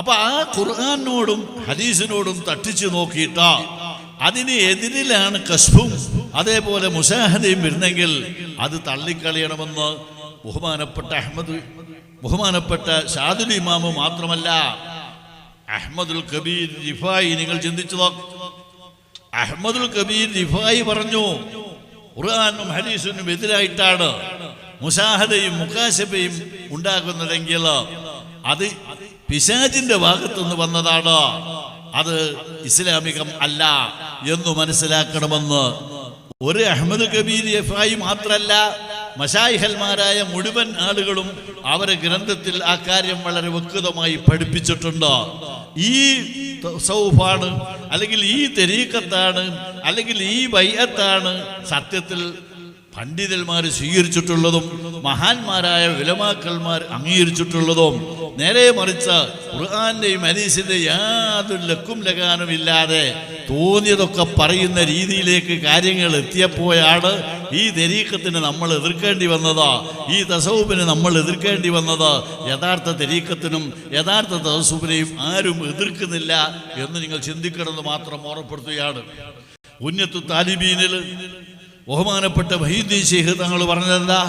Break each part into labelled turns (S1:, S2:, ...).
S1: അപ്പൊ ആ ഖുർആാനോടും ഹദീസിനോടും തട്ടിച്ചു നോക്കിയിട്ട അതിന് എതിരിലാണ് കസ്ബും അതേപോലെ മുസാഹദയും വരുന്നെങ്കിൽ അത് തള്ളിക്കളയണമെന്ന് ബഹുമാനപ്പെട്ട അഹമ്മദ് ബഹുമാനപ്പെട്ട ഷാദുൽ ഇമാമു മാത്രമല്ല അഹമ്മദുൽ കബീർ റിഫായി നിങ്ങൾ ചിന്തിച്ചു അഹമ്മദുൽ കബീർ റിഫായി പറഞ്ഞു ഖുർആാനും ഹദീസിനും എതിരായിട്ടാണ് മുസാഹദയും മുക്കാശബയും ഉണ്ടാകുന്നതെങ്കിൽ അത് പിശാജിന്റെ ഭാഗത്തുനിന്ന് വന്നതാണ്? അത് ഇസ്ലാമികം അല്ല എന്ന് മനസ്സിലാക്കണമെന്ന് ഒരു അഹമ്മദ് കബീർ എഫായി മാത്രല്ല മഷായിഹന്മാരായ മുഴുവൻ ആളുകളും അവരെ ഗ്രന്ഥത്തിൽ ആ കാര്യം വളരെ വ്യക്തമായി പഠിപ്പിച്ചിട്ടുണ്ട്? ഈ സൗഫാണ് അല്ലെങ്കിൽ ഈ തെരീക്കത്താണ് അല്ലെങ്കിൽ ഈ വയ്യത്താണ് സത്യത്തിൽ പണ്ഡിതന്മാർ സ്വീകരിച്ചിട്ടുള്ളതും മഹാന്മാരായ വിലമാക്കന്മാർ അംഗീകരിച്ചിട്ടുള്ളതും നേരെ മറിച്ച് ഖുർആാന്റെയും അനീസിന്റെയും യാതൊരു ലക്കും ലഗാനും ഇല്ലാതെ തോന്നിയതൊക്കെ പറയുന്ന രീതിയിലേക്ക് കാര്യങ്ങൾ എത്തിയപ്പോഴാണ് ഈ തെരീക്കത്തിന് നമ്മൾ എതിർക്കേണ്ടി വന്നത്. ഈ തസവുപ്പിന് നമ്മൾ എതിർക്കേണ്ടി വന്നത്. യഥാർത്ഥ തെരീക്കത്തിനും യഥാർത്ഥ തസവുപ്പിനെയും ആരും എതിർക്കുന്നില്ല എന്ന് നിങ്ങൾ ചിന്തിക്കണമെന്ന് മാത്രം ഓർമ്മപ്പെടുത്തുകയാണ്. ഉന്നത്തു താലിബീനിൽ ബഹുമാനപ്പെട്ട വൈദ്യ ശേഖ് തങ്ങൾ പറഞ്ഞതെന്താ?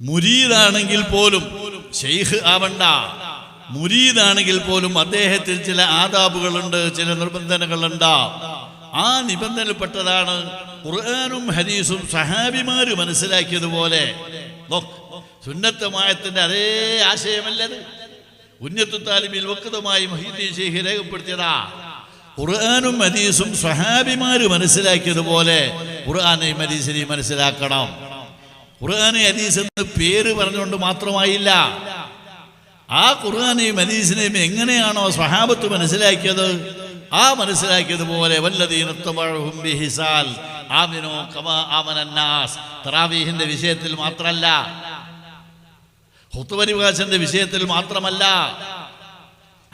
S1: മുരീദാണെങ്കിൽ പോലും ഷെയ്ഖ് ആവണ്ട. മുരീദാണെങ്കിൽ പോലും അദ്ദേഹത്തിൽ ചില ആദാബുകളുണ്ട് ചില നിബന്ധനകളുണ്ട് ആ നിബന്ധനപ്പെട്ടതാണ് ഖുർആാനും ഹദീസും സഹാബിമാര് മനസ്സിലാക്കിയതുപോലെ. സുന്നത്തമായത്തിന്റെ അതേ ആശയമല്ലത് ഉന്നത്തു താലിമിൽ വക്തമായി മഹീദ്ദീൻ ഷെയ്ഖ് രേഖപ്പെടുത്തിയതാ. ഖുർആാനും ഹദീസും സ്വഹാബിമാർ മനസ്സിലാക്കിയതുപോലെ ഖുർആാനെയും ഹദീസിനെയും മനസ്സിലാക്കണം. ഖുർആാനെ ഹദീസ് എന്ന് പേര് പറഞ്ഞുകൊണ്ട് മാത്രമായില്ല. ആ ഖുർആാനെയും ഹദീസിനെയും എങ്ങനെയാണോ സ്വഹാബത്ത് മനസ്സിലാക്കിയത്? ആ മനസ്സിലാക്കിയതുപോലെ തറാവീഹിന്റെ വിഷയത്തിൽ മാത്രമല്ല ഹുത്തുപരിഭാഷന്റെ വിഷയത്തിൽ മാത്രമല്ല.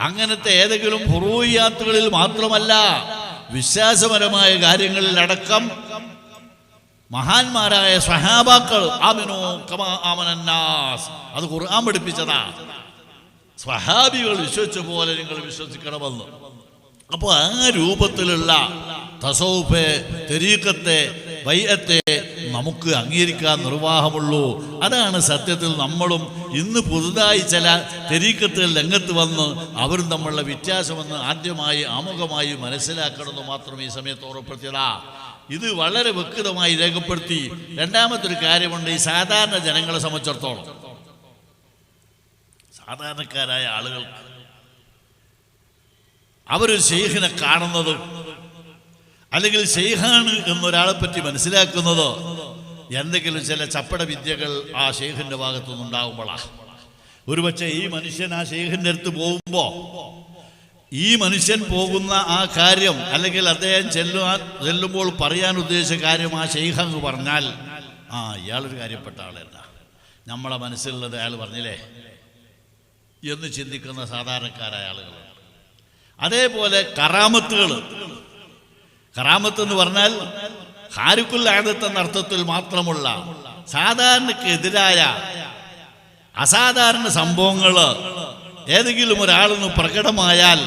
S1: അങ്ങനത്തെ ഏതെങ്കിലും ഹുറൂയാത്തുകളിൽ മാത്രമല്ല വിശ്വാസപരമായ കാര്യങ്ങളിൽ അടക്കം മഹാന്മാരായ സഹാബാക്കൾ കമാ അത് ഖുർആൻ പഠിപ്പിച്ചതാ. സ്വഹാബികൾ വിശ്വസിച്ച പോലെ നിങ്ങൾ വിശ്വസിക്കണമെന്ന്. അപ്പോൾ ആ രൂപത്തിലുള്ള തസോഫെ തെരീക്കത്തെ വൈയത്തെ നമുക്ക് അംഗീകരിക്കാൻ നിർവാഹമുള്ളൂ. അതാണ് സത്യത്തിൽ നമ്മളും ഇന്ന് പുതുതായി ചില തെരീക്കത്തിൽ രംഗത്ത് വന്ന് അവരും തമ്മിലുള്ള വ്യത്യാസമെന്ന് ആദ്യമായി ആമുഖമായി മനസ്സിലാക്കണമെന്ന് മാത്രം ഈ സമയത്ത് ഓർമ്മപ്പെടുത്തിയതാ. ഇത് വളരെ വ്യക്തമായി രേഖപ്പെടുത്തി. രണ്ടാമത്തെ ഒരു കാര്യമുണ്ട് ഈ സാധാരണ ജനങ്ങളെ സംബന്ധിച്ചിടത്തോളം. സാധാരണക്കാരായ ആളുകൾ അവരൊരു ഷെയ്ഖിനെ കാണുന്നത് അല്ലെങ്കിൽ ഷെയ്ഖാണ് എന്നൊരാളെ പറ്റി മനസ്സിലാക്കുന്നത് എന്തെങ്കിലും ചില ചപ്പട വിദ്യകൾ ആ ഷെയ്ഖിന്റെ ഭാഗത്തുനിന്ന് ഒരു ഒരുപക്ഷെ ഈ മനുഷ്യൻ ആ ഷെയ്ഖിന്റെ അടുത്ത് പോകുമ്പോ ഈ മനുഷ്യൻ പോകുന്ന ആ കാര്യം അല്ലെങ്കിൽ അദ്ദേഹം ചെല്ലുവാൻ ചെല്ലുമ്പോൾ പറയാൻ ഉദ്ദേശിച്ച കാര്യം ആ ഷെയ്ഖ് അങ്ങ് പറഞ്ഞാൽ ആ ഇയാളൊരു കാര്യപ്പെട്ട ആളല്ല. നമ്മളെ മനസ്സിലുള്ളത് അയാൾ പറഞ്ഞില്ലേ? എന്ന് ചിന്തിക്കുന്ന സാധാരണക്കാരായ ആളുകളാണ്. അതേപോലെ കറാമത്തുകൾ. കറാമത്ത് എന്ന് പറഞ്ഞാൽ ഹാരുക്കുൽ ആദത്ത് അർത്ഥത്തിൽ മാത്രമുള്ള സാധാരണക്ക് എതിരായ അസാധാരണ സംഭവങ്ങൾ ഏതെങ്കിലും ഒരാളൊന്ന് പ്രകടമായാൽ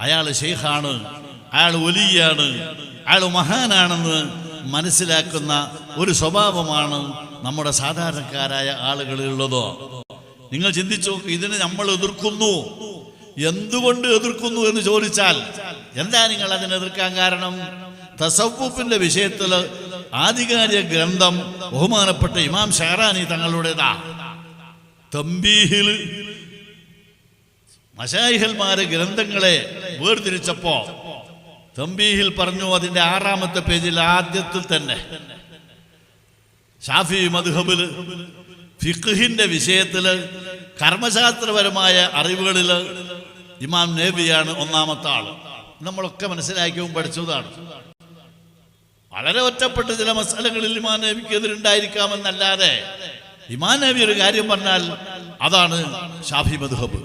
S1: അയാൾ ഷെയ്ഖാണ് അയാൾ ഒലിയാണ് അയാൾ മഹാനാണെന്ന് മനസ്സിലാക്കുന്ന ഒരു സ്വഭാവമാണ് നമ്മുടെ സാധാരണക്കാരായ ആളുകളിലുള്ളത്. നിങ്ങൾ ചിന്തിച്ചു ഇതിനെ നമ്മൾ എതിർക്കുന്നു. എന്തുകൊണ്ട് എതിർക്കുന്നു എന്ന് ചോദിച്ചാൽ എന്താ നിങ്ങൾ അതിനെതിർക്കാൻ കാരണം? തസവൂഫിന്റെ വിഷയത്തിൽ ആധികാരിക ഗ്രന്ഥം ബഹുമാനപ്പെട്ട ഇമാം ഷഹറാനി തങ്ങളുടേതാ. തമ്പീഹിൽ മഷായിഹന്മാരെ ഗ്രന്ഥങ്ങളെ വേർതിരിച്ചപ്പോ തമ്പീഹിൽ പറഞ്ഞു അതിന്റെ ആറാമത്തെ പേജിൽ ആദ്യത്തിൽ തന്നെ. ഷാഫി മധുഹബിൽ ഫിഖിന്റെ വിഷയത്തിൽ കർമ്മശാസ്ത്രപരമായ അറിവുകളിൽ ഇമാം നേബിയാണ് ഒന്നാമത്തെ ആൾ നമ്മളൊക്കെ മനസ്സിലാക്കിയും പഠിച്ചതാണ് വളരെ ഒറ്റപ്പെട്ട ചില മസാലകളിൽ ഇമാൻ നബിക്ക് എതിരുണ്ടായിരിക്കാമെന്നല്ലാതെ ഇമാൻ നബി ഒരു കാര്യം പറഞ്ഞാൽ അതാണ് ഷാഫി മധുഹബ്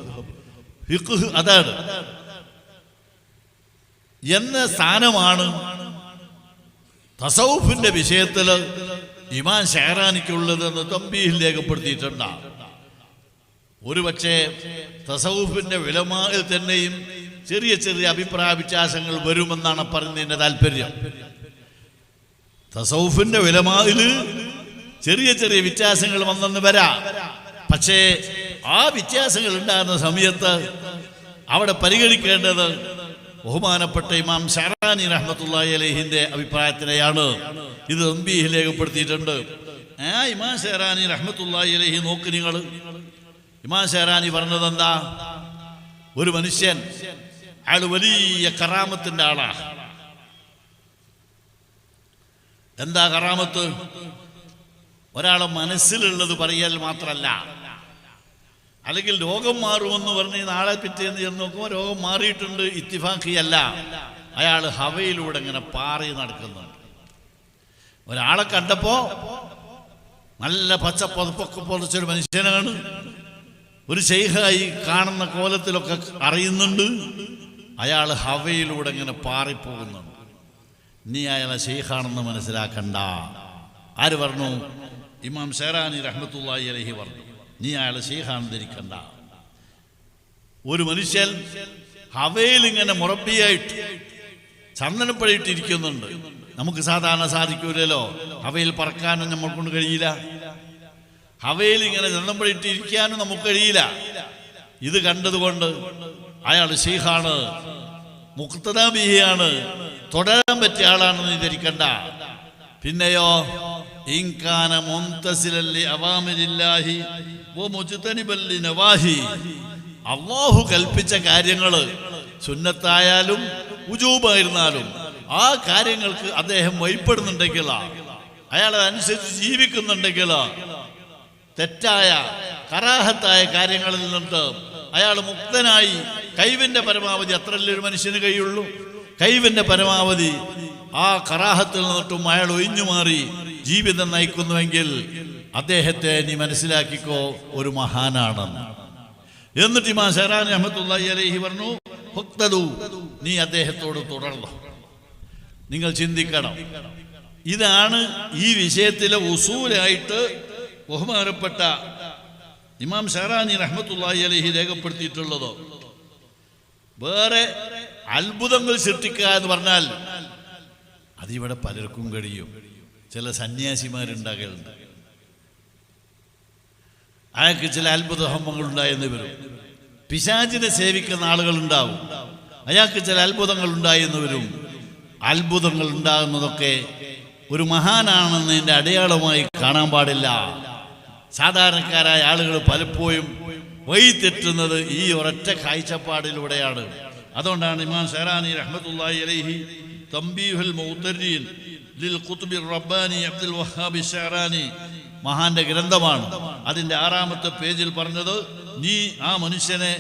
S1: അതാണ്. എന്ന സ്ഥാനമാണ് തസൗഫിന്റെ വിഷയത്തിൽ ഇമാൻ ഷെഹറാനിക്കുള്ളതെന്ന് തമ്പിയിൽ രേഖപ്പെടുത്തിയിട്ടുണ്ട്. ഒരുപക്ഷെ തസൗഫിന്റെ വിലമായിൽ തന്നെയും ചെറിയ ചെറിയ അഭിപ്രായ വ്യത്യാസങ്ങൾ വരുമെന്നാണ് പറഞ്ഞതിന്റെ താല്പര്യം. തസൗഫിന്റെ വിലമാതിൽ ചെറിയ ചെറിയ വ്യത്യാസങ്ങൾ വന്നെന്ന് വരാം. പക്ഷേ ആ വ്യത്യാസങ്ങൾ ഉണ്ടാകുന്ന സമയത്ത് അവിടെ പരിഗണിക്കേണ്ടത് ബഹുമാനപ്പെട്ട ഇമാം ഷറാനി റഹ്മത്തുള്ളാഹി അലഹിന്റെ അഭിപ്രായത്തിനെയാണ്. ഇത് എംബിയിൽ രേഖപ്പെടുത്തിയിട്ടുണ്ട്. ആ ഇമാം ഷെറാനി റഹ്മത്തുള്ളാഹി അലഹി നോക്ക് നിങ്ങൾ. ഇമാം ഷെറാനി പറഞ്ഞത് എന്താ ഒരു മനുഷ്യൻ അയാൾ വലിയ കറാമത്തിന്റെ ആളാ. എന്താ കറാമത്ത്? ഒരാളെ മനസ്സിലുള്ളത് പറയൽ മാത്രല്ല. അല്ലെങ്കിൽ രോഗം മാറുമെന്ന് പറഞ്ഞ് നാളെ പിറ്റേന്ന് ചെന്ന് നോക്കുമ്പോൾ രോഗം മാറിയിട്ടുണ്ട് ഇത്തിഫാഖിയല്ല. അയാൾ ഹവയിലൂടെ ഇങ്ങനെ പാറി നടക്കുന്നുണ്ട്. ഒരാളെ കണ്ടപ്പോ നല്ല പച്ച പുതപ്പൊക്കെ പൊതച്ചൊരു മനുഷ്യനാണ്. ഒരു ശൈഹായി കാണുന്ന കോലത്തിലൊക്കെ അറിയുന്നുണ്ട്. അയാൾ ഹവയിലൂടെ ഇങ്ങനെ പാറിപ്പോകുന്നുണ്ട്. നീ അയാളെ ഷെയ്ഖാണെന്ന് മനസ്സിലാക്കണ്ട. ആര് പറഞ്ഞു? ഇമാം ഷെറാനി റഹ്മത്തുള്ളാഹി അലഹി പറഞ്ഞു. നീ അയാളെ ഷെയ്ഖാണെന്ന് ധരിക്കണ്ട. ഒരു മനുഷ്യൻ ഹവയിൽ ഇങ്ങനെ മുറപ്പിയായിട്ട് ചന്ദനപ്പടിയിട്ട് ഇരിക്കുന്നുണ്ട് നമുക്ക് സാധാരണ സാധിക്കൂലല്ലോ. ഹവയിൽ പറക്കാനും നമ്മൾ കൊണ്ട് കഴിയില്ല. ഹവയിൽ ഇങ്ങനെ ചന്ദനപ്പടിയിട്ട് ഇരിക്കാനും നമുക്ക് കഴിയില്ല. ഇത് കണ്ടതുകൊണ്ട് അയാൾ ഷെയ്ഖാണ് മുക്തദാബിഹിയാണ് തുടരാൻ പറ്റിയ ആളാണെന്ന് ധരിക്കണ്ട പിന്നെയോ ഇൻകാന മുന്തസിലല്ലി അവാമിലില്ലാഹി വ മുജുതനിബല്ലി നവാഹി അള്ളാഹു കൽപ്പിച്ച കാര്യങ്ങൾ സുന്നത്തായാലും ഉജൂബായിരുന്നാലും ആ കാര്യങ്ങൾക്ക് അദ്ദേഹം വൈപ്പെടുന്നുണ്ടെങ്കിൽ അയാൾ അതനുസരിച്ച് ജീവിക്കുന്നുണ്ടെങ്കിൽ തെറ്റായ കറാഹത്തായ കാര്യങ്ങളിൽ നിന്ന് അയാൾ മുക്തനായി കൈവിന്റെ പരമാവധി അത്രല്ലേ ഒരു മനുഷ്യന് കഴിയുള്ളൂ? കൈവിന്റെ പരമാവധി ആ കറാഹത്തിൽ നിന്നിട്ടും അയാൾ ഒഴിഞ്ഞു മാറി ജീവിതം നയിക്കുന്നുവെങ്കിൽ അദ്ദേഹത്തെ നീ മനസ്സിലാക്കിക്കോ ഒരു മഹാനാണെന്ന്. എന്നിട്ട് ഇമാ ഷെറാൻ അഹമ്മത്തുള്ളി അലഹി പറഞ്ഞു ഭക്തതു നീ അദ്ദേഹത്തോട് തുടർന്നു. നിങ്ങൾ ചിന്തിക്കണം. ഇതാണ് ഈ വിഷയത്തിലെ ഉസൂലായിട്ട് ബഹുമാനപ്പെട്ട ഇമാം ഷെറാനി റഹ്മത്തുള്ളാഹി അലഹി രേഖപ്പെടുത്തിയിട്ടുള്ളത്. വേറെ അത്ഭുതങ്ങൾ സൃഷ്ടിക്കുക എന്ന് പറഞ്ഞാൽ അതിവിടെ പലർക്കും കഴിയും. ചില സന്യാസിമാരുണ്ടാകലുണ്ട്. അയാൾക്ക് ചില അത്ഭുത ഹോമങ്ങൾ ഉണ്ടായെന്ന് വരും. പിശാചിനെ സേവിക്കുന്ന ആളുകളുണ്ടാവും. അയാൾക്ക് ചില അത്ഭുതങ്ങൾ ഉണ്ടായെന്ന് വരും. അത്ഭുതങ്ങൾ ഉണ്ടാകുന്നതൊക്കെ ഒരു മഹാനാണെന്നതിന്റെ അടയാളമായി കാണാൻ പാടില്ല. സാധാരണക്കാരായ ആളുകൾ പലപ്പോഴും വഴി തെറ്റുന്നത് ഈ ഒരൊറ്റ കാഴ്ചപ്പാടിലൂടെയാണ്. അതുകൊണ്ടാണ് ഇമാം ഷെറാനി റഹ്മത്തുല്ലാഹി അലൈഹി തംബീഹുൽ മൗത്തരീൻ ലിൽ കുത്തുബി റബ്ബാനി അബ്ദുൽ വഹാബി ഷെറാനി മഹാന്റെ ഗ്രന്ഥമാണ്. അതിന്റെ ആറാമത്തെ പേജിൽ പറഞ്ഞത് നീ ആ മനുഷ്യനെ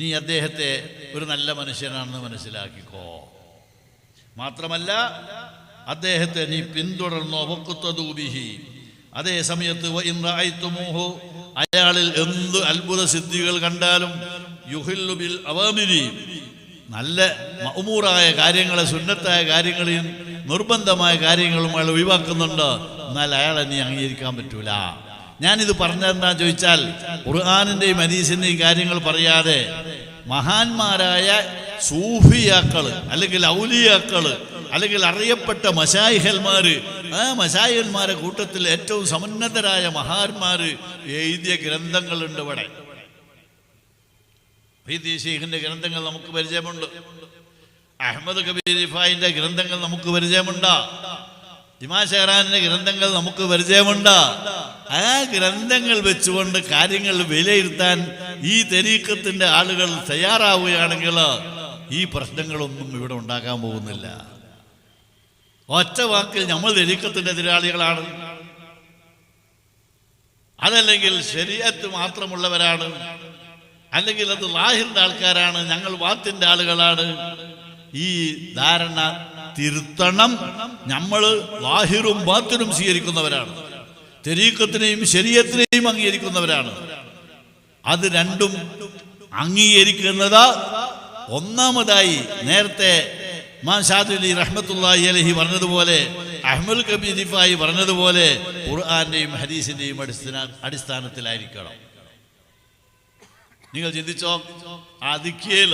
S1: നീ അദ്ദേഹത്തെ ഒരു നല്ല മനുഷ്യനാണെന്ന് മനസ്സിലാക്കിക്കോ. മാത്രമല്ല അദ്ദേഹത്തെ നീ പിന്തുടർന്നോ വക്കുത്തൂബിഹി അതേ സമയത്ത് അയാളിൽ എന്ത് അത്ഭുത സിദ്ധികൾ കണ്ടാലും യുഹില്ലുബിൽ അവാമിരി. നല്ല മഅ്മൂറായ കാര്യങ്ങളെ സുന്നത്തായ കാര്യങ്ങളെയും നിർബന്ധമായ കാര്യങ്ങളും അയാൾ ഒഴിവാക്കുന്നുണ്ട്. എന്നാൽ അയാളെ നീ അംഗീകരിക്കാൻ പറ്റൂല. ഞാനിത് പറഞ്ഞെന്താ ചോദിച്ചാൽ ഖുർആാനിന്റെയും അനീസിന്റെയും കാര്യങ്ങൾ പറയാതെ മഹാന്മാരായ സൂഫിയാക്കൾ അല്ലെങ്കിൽ ഔലിയാക്കൾ അല്ലെങ്കിൽ അറിയപ്പെട്ട മശായിഹന്മാർ ആ മശായിഹന്മാരെ കൂട്ടത്തിൽ ഏറ്റവും സമുന്നതരായ മഹാന്മാർ എഴുതിയ ഗ്രന്ഥങ്ങളുണ്ട് ഇവിടെ. ഷെയ്ഖിന്റെ ഗ്രന്ഥങ്ങൾ നമുക്ക് പരിചയമുണ്ട്. അഹമ്മദ് കബീർ ഇഫായിന്റെ ഗ്രന്ഥങ്ങൾ നമുക്ക് പരിചയമുണ്ട്. ഇമാ ഷെഹറാനിന്റെ ഗ്രന്ഥങ്ങൾ നമുക്ക് പരിചയമുണ്ട്. ആ ഗ്രന്ഥങ്ങൾ വെച്ചുകൊണ്ട് കാര്യങ്ങൾ വിലയിരുത്താൻ ഈ തെരീക്കത്തിന്റെ ആളുകൾ തയ്യാറാവുകയാണെങ്കിൽ ഈ പ്രശ്നങ്ങളൊന്നും ഇവിടെ ഉണ്ടാക്കാൻ പോകുന്നില്ല. ഒറ്റ വാക്കിൽ നമ്മൾ തെരീക്കത്തിന്റെ എതിരാളികളാണ്. അതല്ലെങ്കിൽ ശരീരത്ത് മാത്രമുള്ളവരാണ്. അല്ലെങ്കിൽ അത് ലാഹിറിന്റെ ആൾക്കാരാണ്. ഞങ്ങൾ വാത്തിന്റെ ആളുകളാണ്. ഈ ധാരണ തിരുത്തണം. നമ്മൾ ലാഹിറും വാത്തിനും സ്വീകരിക്കുന്നവരാണ്. തെരീക്കത്തിനെയും ശരീരത്തിനെയും അംഗീകരിക്കുന്നവരാണ്. അത് രണ്ടും അംഗീകരിക്കുന്നത്. ഒന്നാമതായി നേരത്തെ മാം ഷാദുലി റഹ്മത്തുള്ളാഹി അലഹി പറഞ്ഞതുപോലെ അഹ്മൽ കബി ദിഫായി പറഞ്ഞതുപോലെ ഖുർആാന്റെയും ഹദീസിന്റെയും അടിസ്ഥാന അടിസ്ഥാനത്തിലായിരിക്കണം. നിങ്ങൾ ചിന്തിച്ചോ? അതിക്കിയൽ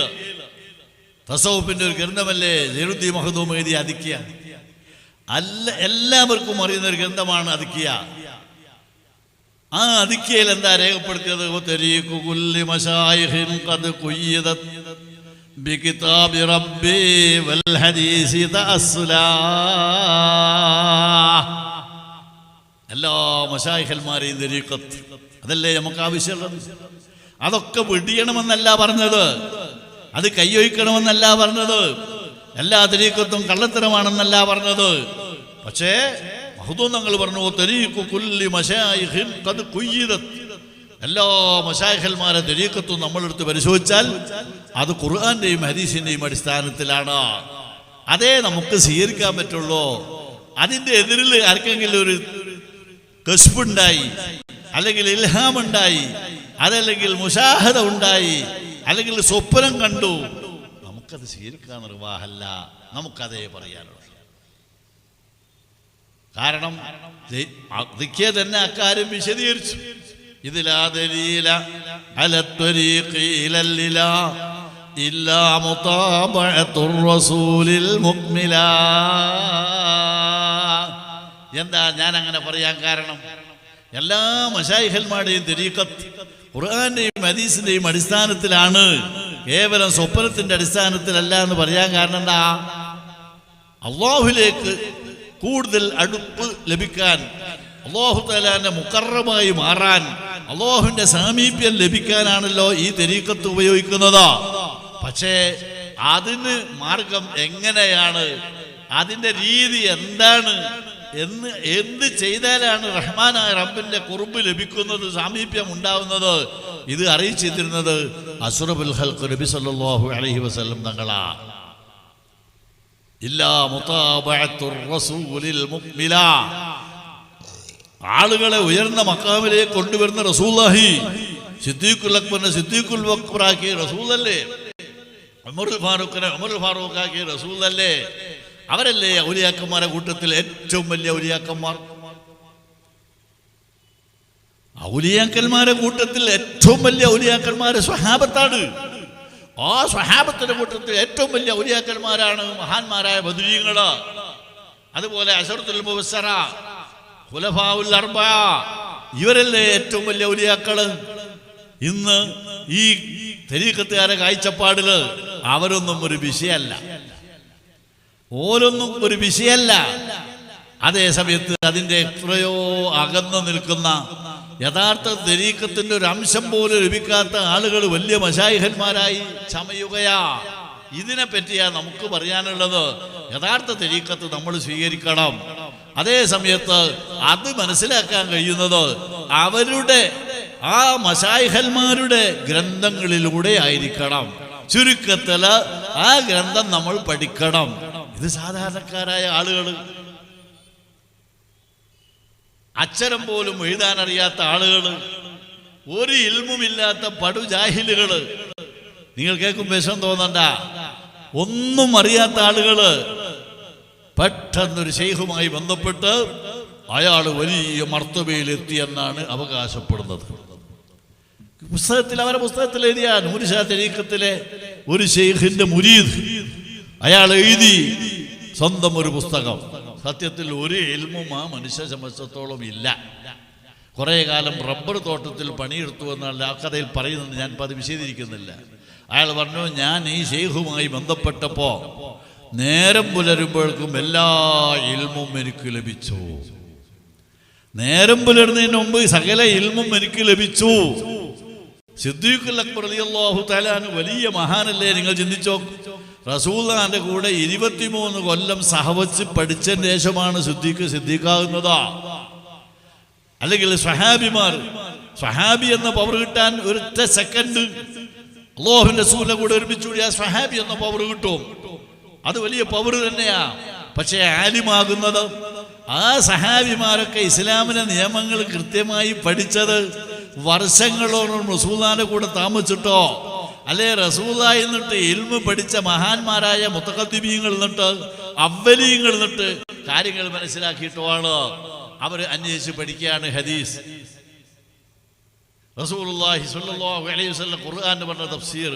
S1: തസൗഫിന്റെ ഒരു ഗ്രന്ഥമല്ലേ? ജെറുദ്ദി മഹദൂം എഴുതിയ അതിക്കിയ അല്ല എല്ലാവർക്കും അറിയുന്ന ഒരു ഗ്രന്ഥമാണ് അതിക്കിയ ആ അതിക്കയിൽ എന്താ രേഖപ്പെടുത്തിയത്? "വതരീഖു ربي والحديث تأصلا ഖുയ്യിദത് ബികിതാബി റബ്ബി വൽ ഹദീസി തഅസ്സുലാ." എല്ലാ മശായിഖന്മാരെയും തരീഖത്ത്. അതല്ലേ നമുക്ക് ആവശ്യമുള്ളത്? അതൊക്കെ വെടിയണമെന്നല്ല പറഞ്ഞത്. അത് കൈയൊഴിക്കണമെന്നല്ല പറഞ്ഞത്. എല്ലാ തെരീക്കത്തും കള്ളത്തരമാണെന്നല്ല പറഞ്ഞത്. പക്ഷേ മഹദൂന്നങ്ങൾ പറഞ്ഞു തെരീക്കു കുല്ലി മശായിഖിൻ ഖദ് ഖുയ്യിദത്." എല്ലാ മശായിഖന്മാരെ തെരീക്കത്തും നമ്മളെടുത്ത് പരിശോധിച്ചാൽ അത് ഖുർആാന്റെയും ഹദീസിന്റെയും അടിസ്ഥാനത്തിലാണ്. അതേ നമുക്ക് സ്വീകരിക്കാൻ പറ്റുള്ളൂ. അതിന്റെ എതിരിൽ ആർക്കെങ്കിലും ഒരു കസ്ബുണ്ടായി അല്ലെങ്കിൽ ഇൽഹാം ഉണ്ടായി അതല്ലെങ്കിൽ മുഷാഹദ ഉണ്ടായി അല്ലെങ്കിൽ സ്വപ്നം കണ്ടു നമുക്കത് സ്വീകരിക്കാൻ നിർവാഹല്ല. നമുക്കതേ പറയാനുള്ളൂ. കാരണം തന്നെ അക്കാര്യം വിശദീകരിച്ചു. എന്താ ഞാൻ അങ്ങനെ പറയാൻ കാരണം? എല്ലാ മഷായിഹന്മാരുടെയും തിരീക്കത്ത് ഖുർആാന്റെയും ഹദീസിന്റെയും അടിസ്ഥാനത്തിലാണ്. കേവലം സ്വപ്നത്തിന്റെ അടിസ്ഥാനത്തിലല്ല എന്ന് പറയാൻ കാരണം എന്താ? അള്ളാഹുലേക്ക് കൂടുതൽ അടുപ്പ് ലഭിക്കാൻ അള്ളാഹു തലാന്റെ മുക്കറമായി മാറാൻ അള്ളാഹുവിന്റെ സാമീപ്യം ലഭിക്കാനാണല്ലോ ഈ തെരീക്കത്ത് ഉപയോഗിക്കുന്നത്. പക്ഷേ അതിന് മാർഗം എങ്ങനെയാണ്? അതിന്റെ രീതി എന്താണ്? എന്ന് എന്ത് ചെയ്താലാണ് റഹ്മാനായ റബ്ബിന്റെ കുറുമ്പ് ലഭിക്കുന്നത് സാമീപ്യം ഉണ്ടാവുന്നത്? ഇത് അറിയിച്ചിരുന്നത് അസുറബുൽ ഹൽക്ക് നബി സല്ലല്ലാഹു അലൈഹി വസല്ലം തങ്ങളാ. ഇല്ലാ മുതാബഅത്തുർ റസൂലിൽ മുക്മില ആളുകളെ ഉയർന്ന മക്കാമിലേക്ക് കൊണ്ടുവരുന്ന റസൂലാഹി സിദ്ദീഖുൽ അക്ബറിനെ സിദ്ദീഖുൽ അക്ബറാക്കി റസൂലല്ലേ? അമറുൽ ഫാറൂഖിനെ ഉമറുൽ ഫാറൂഖാക്കി റസൂലല്ലേ? അവരല്ലേ ഔലിയാക്കന്മാരെ കൂട്ടത്തിൽ ഏറ്റവും വലിയ ഔലിയാക്കന്മാർ? ഔലിയാക്കന്മാരെ കൂട്ടത്തിൽ ഏറ്റവും വലിയ ഔലിയാക്കന്മാരെ സ്വഹാബത്താണ്. ആ സ്വഹാബത്തിന്റെ കൂട്ടത്തിൽ ഏറ്റവും വലിയ ഔലിയാക്കന്മാരാണ് മഹാന്മാരായ ബദുരീങ്ങൾ. അതുപോലെ അഷറത്തുൽ മുബസ്സറ ഇവരല്ലേ ഏറ്റവും വലിയ ഒലിയാക്കൾ ഇന്ന് ഈ തെരീക്കത്തുകാരെ കാഴ്ചപ്പാടിൽ അവരൊന്നും ഒരു വിഷയല്ല. ഓരൊന്നും ഒരു വിഷയല്ല. അതേ സമയത്ത് അതിന്റെ എത്രയോ അകന്നു നിൽക്കുന്ന യഥാർത്ഥ തെരീക്കത്തിന്റെ ഒരു അംശം പോലും ലഭിക്കാത്ത ആളുകൾ വലിയ മശായിഹന്മാരായി ചമയുകയാ. ഇതിനെ പറ്റിയാ നമുക്ക് പറയാനുള്ളത് യഥാർത്ഥ തെരീക്കത്ത് നമ്മൾ സ്വീകരിക്കണം. അതേ സമയത്ത് അത് മനസ്സിലാക്കാൻ കഴിയുന്നത് അവരുടെ ആ മശായിഹന്മാരുടെ ഗ്രന്ഥങ്ങളിലൂടെ ആയിരിക്കണം. ചുരുക്കത്തിൽ ആ ഗ്രന്ഥം നമ്മൾ പഠിക്കണം. ഇത് സാധാരണക്കാരായ ആളുകൾ അക്ഷരം പോലും എഴുതാൻ അറിയാത്ത ആളുകൾ ഒരു ഇൽമുമില്ലാത്ത പടുജാഹിലുകൾ. നിങ്ങൾ കേൾക്കും വിഷം തോന്നണ്ട. ഒന്നും അറിയാത്ത ആളുകൾ. പെട്ടെന്നൊരു ഷെയ്ഖുമായി ബന്ധപ്പെട്ട് അയാൾ വലിയ മർത്തബയിലെത്തിയെന്നാണ് അവകാശപ്പെടുന്നത്. പുസ്തകത്തിൽ അവരെ പുസ്തകത്തിൽ എഴുതിയ നൂരിഷാ തെരീക്കത്തിലെ ഒരു ഷെയ്ഖിന്റെ മുരീദ്. അയാൾ എഴുതി സ്വന്തം ഒരു പുസ്തകം. സത്യത്തിൽ ഒരു എൽമും ആ മനുഷ്യ സംബന്ധിച്ചിടത്തോളം ഇല്ല. കുറേ കാലം റബ്ബർ തോട്ടത്തിൽ പണിയെടുത്തു എന്നാണ് ആ കഥയിൽ പറയുന്നത്. ഞാൻ അത് വിശദീകരിക്കുന്നില്ല. അയാൾ പറഞ്ഞു ഞാൻ ഈ ഷെയ്ഖുമായി ബന്ധപ്പെട്ടപ്പോ നേരം പുലരുമ്പോഴേക്കും എല്ലാ ഇൽമും എനിക്ക് ലഭിച്ചു. നേരം പുലരുന്നതിന് മുമ്പ് സകല ഇൽമും എനിക്ക് ലഭിച്ചു. സിദ്ദീഖുൽ അക്ബർ വലിയ മഹാനല്ലേ നിങ്ങൾ ചിന്തിച്ചോ? റസൂല്ലാന്റെ കൂടെ ഇരുപത്തിമൂന്ന് കൊല്ലം സഹവച്ച് പഠിച്ച ശേഷമാണ് സിദ്ദീഖ് സിദ്ദീഖാകുന്നതാ. അല്ലെങ്കിൽ സഹാബിമാർ സഹാബി എന്ന പവർ കിട്ടാൻ ഒരൊറ്റ സെക്കൻഡ് അള്ളാഹുവിന്റെ സൂല കൂടെ ഒരുമിച്ചുകൂടി ആ സഹാബി എന്ന പവർ കിട്ടും. അത് വലിയ പവർ തന്നെയാ. പക്ഷേ ആലിമാകുന്നത് ആ സഹാബിമാരൊക്കെ ഇസ്ലാമിലെ നിയമങ്ങൾ കൃത്യമായി പഠിച്ചത് വർഷങ്ങളോളം റസൂദാന്റെ കൂടെ താമസിച്ചിട്ടോ അല്ലെ റസൂദായി നിന്നിട്ട് ഇൽമ പഠിച്ച മഹാന്മാരായ മുത്തക്കത്തിബിയങ്ങൾ നിന്നിട്ട് അവലീങ്ങൾ നിന്നിട്ട് കാര്യങ്ങൾ മനസ്സിലാക്കിയിട്ടുമാണ് അവർ അന്വേഷിച്ച് പഠിക്കുകയാണ് ഹദീസ്. റസൂലുള്ളാഹി സ്വല്ലല്ലാഹു അലൈഹി ഖുർആൻ പറഞ്ഞ തഫ്സീർ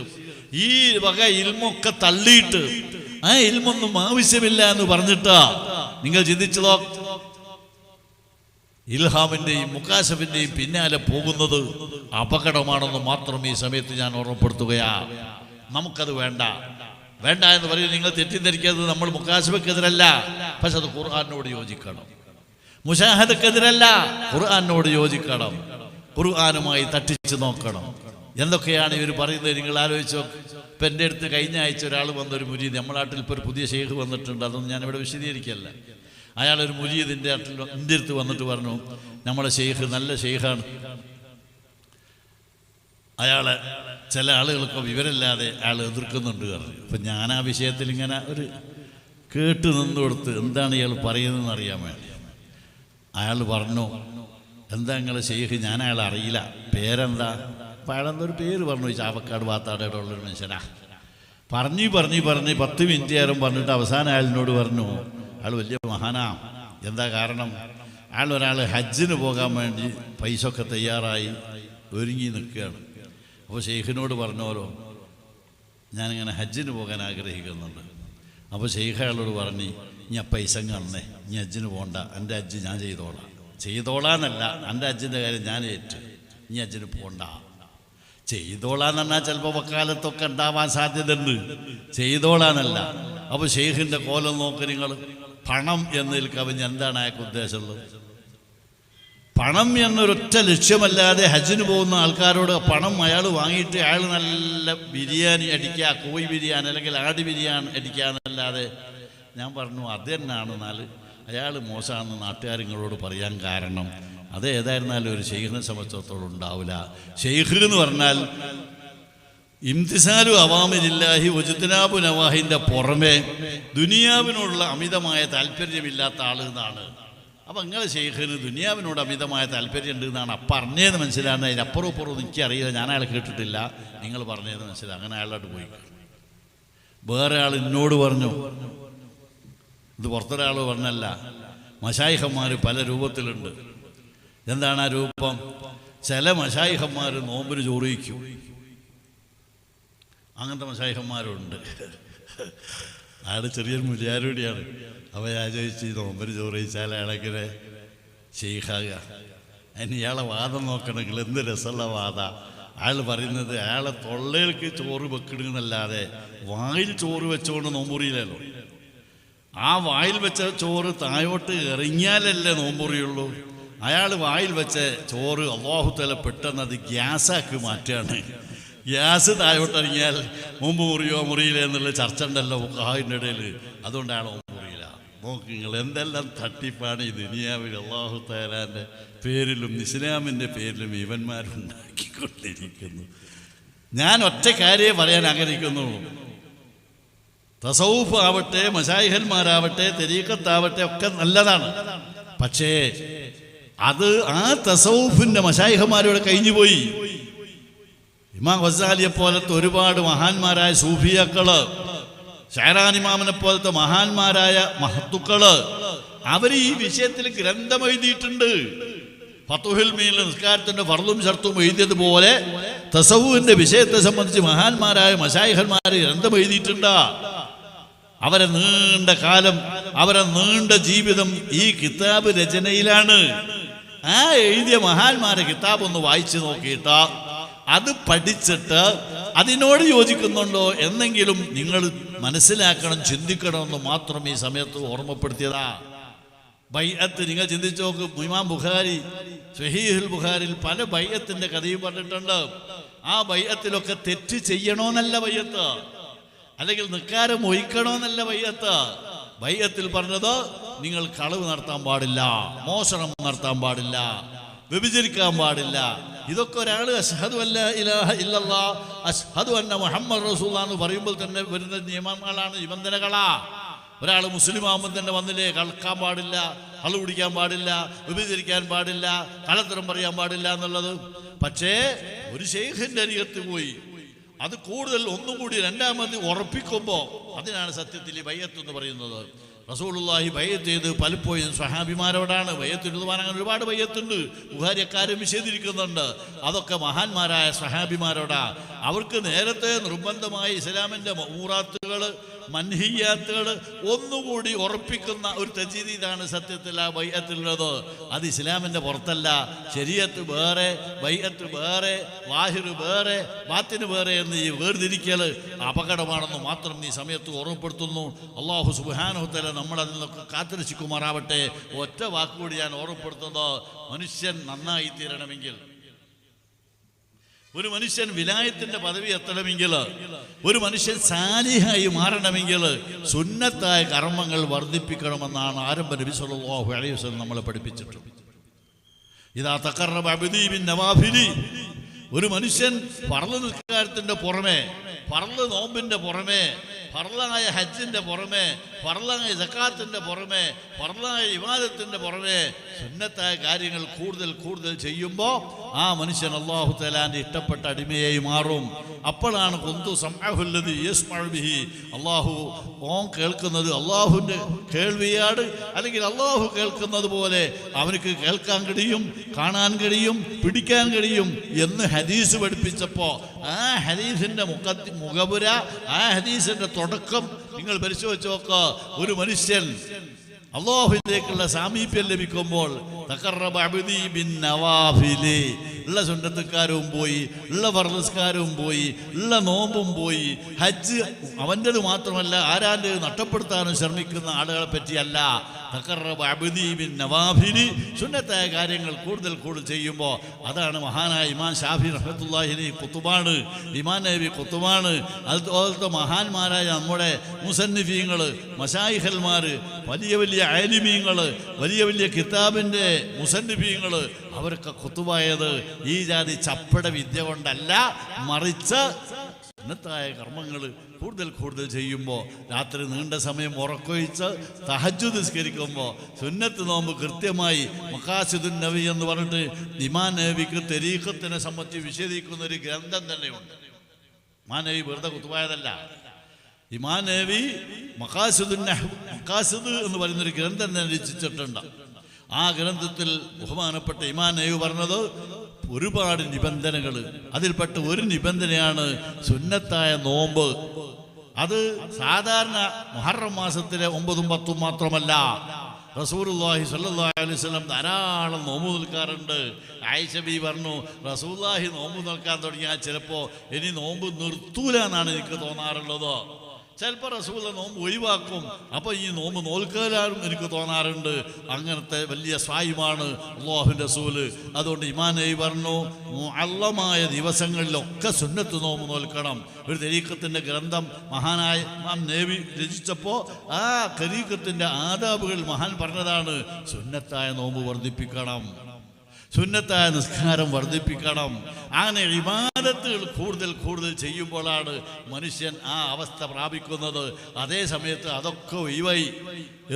S1: ഈ വക ഇൽമൊക്കെ തള്ളിയിട്ട് ആ ഇൽമൊന്നും ആവശ്യമില്ല എന്ന് പറഞ്ഞിട്ടാ നിങ്ങൾ ചിന്തിച്ചതോ? ഇൽഹാമിന്റെയും മുക്കാശഫിന്റെയും പിന്നാലെ പോകുന്നത് അപകടമാണെന്ന് മാത്രം ഈ സമയത്ത് ഞാൻ ഓർമ്മപ്പെടുത്തുകയാ. നമുക്കത് വേണ്ട. വേണ്ട എന്ന് പറയും നിങ്ങൾ തെറ്റിദ്ധരിക്കരുത്. നമ്മൾ മുക്കാശഫക്കെതിരല്ല പക്ഷെ അത് ഖുർആാനോട് യോജിക്കണം. മുഷാഹദക്കെതിരല്ല ഖുർആാനോട് യോജിക്കണം. ഖുർആാനുമായി തട്ടിച്ചു നോക്കണം. എന്തൊക്കെയാണ് ഇവർ പറയുന്നത്? നിങ്ങൾ ആലോചിച്ചോ ഇപ്പം എന്റെ അടുത്ത് കഴിഞ്ഞ ആഴ്ച ഒരാൾ വന്നൊരു മുരീദ് നമ്മുടെ നാട്ടിൽ ഇപ്പോൾ ഒരു പുതിയ ഷെയ്ഖ് വന്നിട്ടുണ്ട്. അതൊന്നും ഞാനിവിടെ വിശദീകരിക്കല്ല. അയാളൊരു മുരീദിന്റെ നാട്ടിൽ എന്റെ അടുത്ത് വന്നിട്ട് പറഞ്ഞു നമ്മുടെ ഷെയ്ഖ് നല്ല ഷെയ്ഖാണ് അയാളെ ചില ആളുകൾക്ക് വിവരമില്ലാതെ അയാൾ എതിർക്കുന്നുണ്ട് പറഞ്ഞു. അപ്പം ഞാൻ ആ വിഷയത്തിൽ ഇങ്ങനെ ഒരു കേട്ട് നിന്ന് കൊടുത്ത് എന്താണ് ഇയാൾ പറയുന്നതെന്ന് അറിയാൻ വേണ്ടി. അയാൾ പറഞ്ഞു എന്താ നിങ്ങളെ ഷെയ്ഖ് ഞാൻ അയാളെ അറിയില്ല. പേരെന്താ? ഒരു പേര് പറഞ്ഞു ചാവക്കാട് വാത്താടയുടെ ഉള്ളൊരു മനുഷ്യനാ. പറഞ്ഞു പറഞ്ഞു പറഞ്ഞ് പത്ത് മിനിറ്റ് പറഞ്ഞിട്ട് അവസാനം അയാളിനോട് പറഞ്ഞു അയാൾ വലിയ മഹാനാ. എന്താ കാരണം? അയാൾ ഒരാൾ ഹജ്ജിന് പോകാൻ വേണ്ടി പൈസ ഒക്കെ തയ്യാറായി ഒരുങ്ങി നിൽക്കുകയാണ്. അപ്പോൾ ഷെയ്ഖിനോട് പറഞ്ഞോലോ ഞാനിങ്ങനെ ഹജ്ജിന് പോകാൻ ആഗ്രഹിക്കുന്നുണ്ട്. അപ്പോൾ ഷെയ്ഖ് അയാളോട് പറഞ്ഞ് ഞാൻ പൈസ കാണണേ ഞാൻ ഹജ്ജിന് പോകണ്ട എന്റെ ഹജ്ജ് ഞാൻ ചെയ്തോളാം. ചെയ്തോളാന്നല്ല എന്റെ ഹജ്ജിന്റെ കാര്യം ഞാൻ ഏറ്റു. നീ ഹജ്ജിന് പോകണ്ട ചെയ്തോളാന്ന് പറഞ്ഞാൽ ചിലപ്പോൾ വക്കാലത്തൊക്കെ ഉണ്ടാവാൻ സാധ്യതയുണ്ട്. ചെയ്തോളാന്നല്ല. അപ്പോൾ ഷെയ്ഖിന്റെ കോലം നോക്ക് നിങ്ങൾ പണം എന്നതിൽ കവിഞ്ഞ് എന്താണ് അയാൾക്ക് ഉദ്ദേശമുള്ളത്? പണം എന്നൊരൊറ്റ ലക്ഷ്യമല്ലാതെ ഹജ്ജിന് പോകുന്ന ആൾക്കാരോട് പണം അയാൾ വാങ്ങിയിട്ട് അയാൾ നല്ല ബിരിയാണി അടിക്കുക കോഴി ബിരിയാണി അല്ലെങ്കിൽ ആട് ബിരിയാണി അടിക്കാന്നല്ലാതെ ഞാൻ പറഞ്ഞു അത് തന്നെയാണ് എന്നാൽ അയാൾ മോശമാണെന്ന് നാട്ടുകാരിങ്ങളോട് പറയാൻ കാരണം അത് ഏതായിരുന്നാലും ഒരു ഷെയ്ഖിനെ സംബന്ധിച്ചിടത്തോളം ഉണ്ടാവില്ല. ഷെയ്ഖ് എന്ന് പറഞ്ഞാൽ ഇംതിസാലു അവാമിലില്ലാഹി ഒജുദ്നാബു നവാഹിന്റെ പുറമെ ദുനിയാവിനോടുള്ള അമിതമായ താല്പര്യമില്ലാത്ത ആൾ എന്നാണ്. അപ്പം നിങ്ങൾ ഷെയ്ഖിന് ദുനിയാവിനോട് അമിതമായ താല്പര്യം ഉണ്ട് എന്നാണ് അപ്പം പറഞ്ഞതെന്ന് മനസ്സിലാണ് അതിനപ്പുറം ഇപ്പുറം എനിക്കറിയില്ല. ഞാൻ അയാളെ കേട്ടിട്ടില്ല. നിങ്ങൾ പറഞ്ഞതെന്ന് മനസ്സിലായി അങ്ങനെ അയാളോട്ട് പോയി. വേറെ ആൾ എന്നോട് പറഞ്ഞു. ഇത് പുറത്തൊരാൾ പറഞ്ഞല്ല. മഷായിഹന്മാർ പല രൂപത്തിലുണ്ട്. എന്താണ് ആ രൂപം? ചില മഷായിഹന്മാർ നോമ്പിന് ചോറിയിക്കും അങ്ങനത്തെ മഷായിഹന്മാരുണ്ട്. അയാൾ ചെറിയൊരു മുരിയാരൂടിയാണ് അപ്പോൾ ഞാൻ ഈ നോമ്പര് ചോറിയിച്ചാൽ അയാളെങ്ങനെ ഷെയ്ഖാക അതിന് ഇയാളെ വാദം നോക്കണമെങ്കിൽ എന്ത് രസമുള്ള വാദ. അയാൾ പറയുന്നത് അയാളെ തൊള്ളയിലേക്ക് ചോറ് വെക്കണമെന്നല്ലാതെ വായിൽ ചോറ് വെച്ചുകൊണ്ട് നോമ്പുറിയില്ലല്ലോ ആ വായിൽ വെച്ച ചോറ് താഴോട്ട് ഇറങ്ങിയാലല്ലേ നോമ്പുറിയുള്ളൂ അയാൾ വായിൽ വെച്ച ചോറ് അള്ളാഹുത്തല പെട്ടെന്ന് അത് ഗ്യാസാക്കി മാറ്റുകയാണ് ഗ്യാസ് താഴോട്ട് ഇറങ്ങിയാൽ മുമ്പ് മുറിയോ മുറിയില്ല എന്നുള്ള ചർച്ച ഉണ്ടല്ലോ കാഹിന്റെ ഇടയിൽ അതുകൊണ്ട് അയാൾ മുറിയില്ല. നോക്ക് നിങ്ങൾ എന്തെല്ലാം തട്ടിപ്പാണ് ഈ ദുനിയാവിൽ അള്ളാഹു തലാന്റെ പേരിലും ഇസ്ലാമിന്റെ പേരിലും ഇവന്മാരുണ്ടാക്കിക്കൊണ്ടിരിക്കുന്നു. ഞാൻ ഒറ്റ കാര്യമേ പറയാൻ ആഗ്രഹിക്കുന്നു. തസൗഫ് ആവട്ടെ മശായിഹന്മാരാവട്ടെ തെരീക്കത്താവട്ടെ ഒക്കെ നല്ലതാണ്. പക്ഷേ അത് ആ തസൗഫിന്റെ മഷായിഹമാരോട് കഴിഞ്ഞു പോയി. ഇമാം ഗസാലിയെ പോലത്തെ ഒരുപാട് മഹാന്മാരായ സൂഫിയാക്കൾ ഷാരാനിമാമനെ പോലത്തെ മഹാന്മാരായ മഹത്തുക്കൾ അവർ ഈ വിഷയത്തിൽ ഗ്രന്ഥം എഴുതിയിട്ടുണ്ട്. ഫത്തുഹിൽ മീൻ നിസ്കാരത്തിന്റെ ഫർദും ഷർത്തും എഴുതിയതുപോലെ തസവുവിന്റെ വിഷയത്തെ സംബന്ധിച്ച് മഹാന്മാരായ മശായിഹന്മാര് ഗ്രന്ഥം എഴുതിയിട്ടുണ്ട്. അവരെ നീണ്ട കാലം അവരെ നീണ്ട ജീവിതം ഈ കിതാബ് രചനയിലാണ്. ആ എഴുതിയ മഹാന്മാരെ കിതാബ് ഒന്ന് വായിച്ചു നോക്കിയിട്ട് അത് പഠിച്ചിട്ട് അതിനോട് യോജിക്കുന്നുണ്ടോ എന്നെങ്കിലും നിങ്ങൾ മനസ്സിലാക്കണം ചിന്തിക്കണമെന്ന് മാത്രം ഈ സമയത്ത് ഓർമ്മപ്പെടുത്തിയതാ. ബൈഅത്ത് നിങ്ങൾ ചിന്തിച്ചു നോക്ക് ഇമാം ബുഖാരി സ്വഹീഹുൽ ബുഖാരിൽ പല ബൈഅത്തിന്റെ കഥയും പറഞ്ഞിട്ടുണ്ട്. ആ ബൈഅത്തിലൊക്കെ തെറ്റ് ചെയ്യണോന്നല്ല ബയ്യത്ത് അല്ലെങ്കിൽ നിക്കാരം ഒഴിക്കണമെന്നല്ല ബയ്യത്ത് ബൈഅത്തിൽ പറഞ്ഞത് നിങ്ങൾ കളവ് നടത്താൻ പാടില്ല മോഷണം നടത്താൻ പാടില്ല വ്യഭിചരിക്കാൻ പാടില്ല. ഇതൊക്കെ ഒരാൾ അഷ്ഹദു അല്ല ഇലാഹ ഇല്ലല്ലാ അഷ്ഹദു അന്ന മുഹമ്മദ് റസൂൽ എന്ന് പറയുമ്പോൾ തന്നെ വരുന്ന നിയമങ്ങളാണ് നിബന്ധനകളാ. ഒരാൾ മുസ്ലിം ആകുമ്പോൾ തന്നെ വന്നില്ലേ കളക്കാൻ പാടില്ല കള്ളു കുടിക്കാൻ പാടില്ല വിഭജിക്കാൻ പാടില്ല കള്ളത്തരം പറയാൻ പാടില്ല എന്നുള്ളത്. പക്ഷേ ഒരു ഷെയ്ഖിന്റെ അരികത്ത് പോയി അത് കൂടുതൽ ഒന്നും കൂടി രണ്ടാമത് ഉറപ്പിക്കുമ്പോൾ അതിനാണ് സത്യത്തിൽ ഈ ബയ്യത്ത് എന്ന് പറയുന്നത്. റസൂലുള്ളാഹി ബയ്യത്ത് ചെയ്ത് പലപ്പോഴും സ്വഹാബിമാരോടാണ് ബൈഅത്ത് എഴുതുവാൻ അങ്ങനെ ഒരുപാട് ബയ്യത്തുണ്ട് ബുഹാരിക്കാരും വിശദീകരിക്കുന്നുണ്ട് അതൊക്കെ മഹാന്മാരായ സ്വഹാബിമാരോടാ. അവർക്ക് നേരത്തെ നിർബന്ധമായി ഇസ്ലാമിന്റെ മൂറാത്തുകൾ മൻഹിയാത്തുകൾ ഒന്നുകൂടി ഉറപ്പിക്കുന്ന ഒരു തജീദീദാണ് സത്യത്തിൽ ആ ബയ്യത്തിലുള്ളത് അത് ഇസ്ലാമിന്റെ പുറത്തല്ല. ശരീഅത്ത് വേറെ ബയ്യത്ത് വേറെ വാഹിർ വേറെ ബാത്തിന് വേറെ എന്ന് ഈ വേർതിരിക്കൽ അപകടമാണെന്ന് മാത്രം ഈ സമയത്ത് ഓർമ്മപ്പെടുത്തുന്നു. അള്ളാഹു സുബാനുഹത്തല നമ്മളതിൽ നിന്നൊക്കെ കാത്തിരിച്ചുമാറാവട്ടെ ഒറ്റ വാക്കുകൂടി ഞാൻ ഓർമ്മപ്പെടുത്തുന്നത് മനുഷ്യൻ നന്നായി തീരണമെങ്കിൽ ഒരു മനുഷ്യൻ വിലായത്തിന്റെ പദവി എത്തണമെങ്കിൽ ഒരു മനുഷ്യൻ സാലിഹായി മാറണമെങ്കിൽ സുന്നത്തായ കർമ്മങ്ങൾ വർദ്ധിപ്പിക്കണമെന്നാണ് ആരംഭ നബി സല്ലല്ലാഹു അലൈഹി നമ്മളെ പഠിപ്പിച്ചിട്ടുള്ളത്. ഇതാ അബ്ദീബിൻ നവാഫിലി. ഒരു മനുഷ്യൻ പറൾ നിസ്കാരത്തിന്റെ പുറമെ പറൾ നോമ്പിന്റെ പുറമേ പറളായ ഹജ്ജിന്റെ പുറമേ പറളായ ജക്കാത്തിന്റെ പുറമേ പറളായ വിവാദത്തിന്റെ പുറമെ സുന്നത്തായ കാര്യങ്ങൾ കൂടുതൽ കൂടുതൽ ചെയ്യുമ്പോൾ ആ മനുഷ്യൻ അള്ളാഹു തലാന്റെ ഇഷ്ടപ്പെട്ട അടിമയായി മാറും. അപ്പോഴാണ് കൊന്തു സംഹുല്ലത് യസ്മഉ ബിഹി. അള്ളാഹു ഓം കേൾക്കുന്നത് അള്ളാഹുവിന്റെ കേൾവിയാട് അല്ലെങ്കിൽ അള്ളാഹു കേൾക്കുന്നത് പോലെ അവനക്ക് കേൾക്കാൻ കഴിയും കാണാൻ കഴിയും പിടിക്കാൻ കഴിയും എന്ന് ഹദീസ് പഠിപ്പിച്ചപ്പോൾ ആ ഹദീസിന്റെ മുഖത്തി മുഖപുര ആ ഹദീസിന്റെ തുടക്കം നിങ്ങൾ പരിശോധിച്ച് നോക്കുക ഒരു മനുഷ്യൻ അള്ളാഹുവിലേക്കുള്ള സാമീപ്യം ലഭിക്കുമ്പോൾ തഖറബ അബ്ദി ബിൻ നവാഫിലി. ഉള്ള സുന്നത്തുക്കാരവും പോയി ഉള്ള വർദ്ധസ്കാരവും പോയി ഉള്ള നോമ്പും പോയി ഹജ്ജ് അവന്റെത് മാത്രമല്ല ആരാന്റെ നഷ്ടപ്പെടുത്താനും ശ്രമിക്കുന്ന ആളുകളെ പറ്റിയല്ല അബ്ദി നവാഫിലി. സുന്നത്തായ കാര്യങ്ങൾ കൂടുതൽ കൂടുതൽ ചെയ്യുമ്പോൾ അതാണ് മഹാനായ ഇമാൻ ഷാഫി റഹ്മത്തുല്ലാഹിനി കുത്തുബാണ് ഇമാൻ നബി കുത്തുബാണ് അതുപോലത്തെ മഹാന്മാരായ നമ്മുടെ മുസന്നിഫീങ്ങൾ മഷായിഹൽമാർ വലിയ വലിയ ആലിമീങ്ങൾ വലിയ വലിയ കിതാബിന്റെ മുസന്നിഫീങ്ങൾ അവരൊക്കെ കുത്തുവായത് ഈ ജാതി ചപ്പട വിദ്യ കൊണ്ടല്ല മറിച്ച് സുന്നത്തായ കർമ്മങ്ങൾ കൂടുതൽ കൂടുതൽ ചെയ്യുമ്പോൾ രാത്രി നീണ്ട സമയം ഉറക്കൊഴിച്ച് തഹജു നിസ്കരിക്കുമ്പോൾ സുന്നത്ത് നോമ്പ് കൃത്യമായി മക്കാസിദുൻ നബി എന്ന് പറഞ്ഞിട്ട് ഇമാ നബിക്ക് തെരീഖത്തിനെ സംബന്ധിച്ച് വിശദീകരിക്കുന്ന ഒരു ഗ്രന്ഥം തന്നെയുണ്ട്. ഇമാ നബി വെറുതെ കുത്തുപോയതല്ല. ഇമാ നബി മക്കാസിദുൻ മക്കാസിദ് എന്ന് പറയുന്നൊരു ഗ്രന്ഥം തന്നെ രചിച്ചിട്ടുണ്ട്. ആ ഗ്രന്ഥത്തിൽ ബഹുമാനപ്പെട്ട ഇമാൻ നബി പറഞ്ഞത് ഒരുപാട് നിബന്ധനകൾ അതിൽപ്പെട്ട ഒരു നിബന്ധനയാണ് സുന്നത്തായ നോമ്പ്. അത് സാധാരണ മുഹറം മാസത്തിലെ ഒമ്പതും പത്തും മാത്രമല്ല. സ്വല്ലല്ലാഹി അലൈഹി വസല്ലം ധാരാളം നോമ്പ് നിൽക്കാറുണ്ട്. ആയിഷ ബി പറഞ്ഞു റസൂല്ലാഹി നോമ്പ് നിൽക്കാൻ തുടങ്ങിയാൽ ചിലപ്പോൾ ഇനി നോമ്പ് നിർത്തൂല എന്നാണ് എനിക്ക് തോന്നാറുള്ളത്. ചിലപ്പോൾ റസൂല നോമ്പ് ഒഴിവാക്കും. അപ്പോൾ ഈ നോമ്പ് നോൽക്കലാരും എനിക്ക് തോന്നാറുണ്ട്. അങ്ങനത്തെ വലിയ സായുമാണ് അള്ളാഹുവിന്റെ റസൂൽ. അതുകൊണ്ട് ഇമാനായി പറഞ്ഞു അള്ളമായ ദിവസങ്ങളിലൊക്കെ സുന്നത്ത് നോമ്പ് നോൽക്കണം. ഒരു തെരീക്കത്തിന്റെ ഗ്രന്ഥം മഹാനായ ഇമാം നേവി രചിച്ചപ്പോൾ ആ തെരീക്കത്തിന്റെ ആദാബുകൾ മഹാൻ പറഞ്ഞതാണ് സുന്നത്തായ നോമ്പ് വർദ്ധിപ്പിക്കണം. സുന്നത്തായ നിസ്കാരം വർദ്ധിപ്പിക്കണം. അങ്ങനെ ഇമാനത്തുകൾ കൂടുതൽ കൂടുതൽ ചെയ്യുമ്പോഴാണ് മനുഷ്യൻ ആ അവസ്ഥ പ്രാപിക്കുന്നത്. അതേ സമയത്ത് അതൊക്കെ ഒഴിവായി.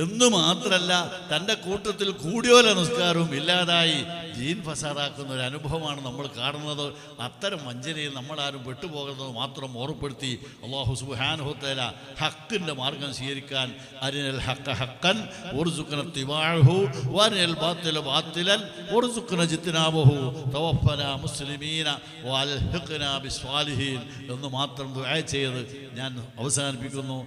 S1: എന്നു മാത്രമല്ല തന്റെ കൂട്ടത്തിൽ കൂടിയോല നിസ്കാരവും ഇല്ലാതായി ജീൻ ഫസാദാക്കുന്ന ഒരു അനുഭവമാണ് നമ്മൾ കാണുന്നത്. അത്തരം വഞ്ചനയിൽ നമ്മളാരും വിട്ടുപോകുന്നത് മാത്രം ഓർപ്പെടുത്തി അള്ളാഹു സുബാനുഹത്തേല ഹക്കിന്റെ മാർഗം സ്വീകരിക്കാൻ അരിനൽ ഹക്ക ഹക്കൻ ഒറുസുക്കന തിവാഹു വരൽ ബാത്തില ബാത്തിലൻ ഒറുസുക്കന ജിത്തിനാബഹു തവഫന മുസ്ലിമീന വൽഹിഖ്ന ബിസ്വാലിഹീൻ എന്ന് മാത്രം ദുആ ചെയ്ത് ഞാൻ അവസാനിപ്പിക്കുന്നു.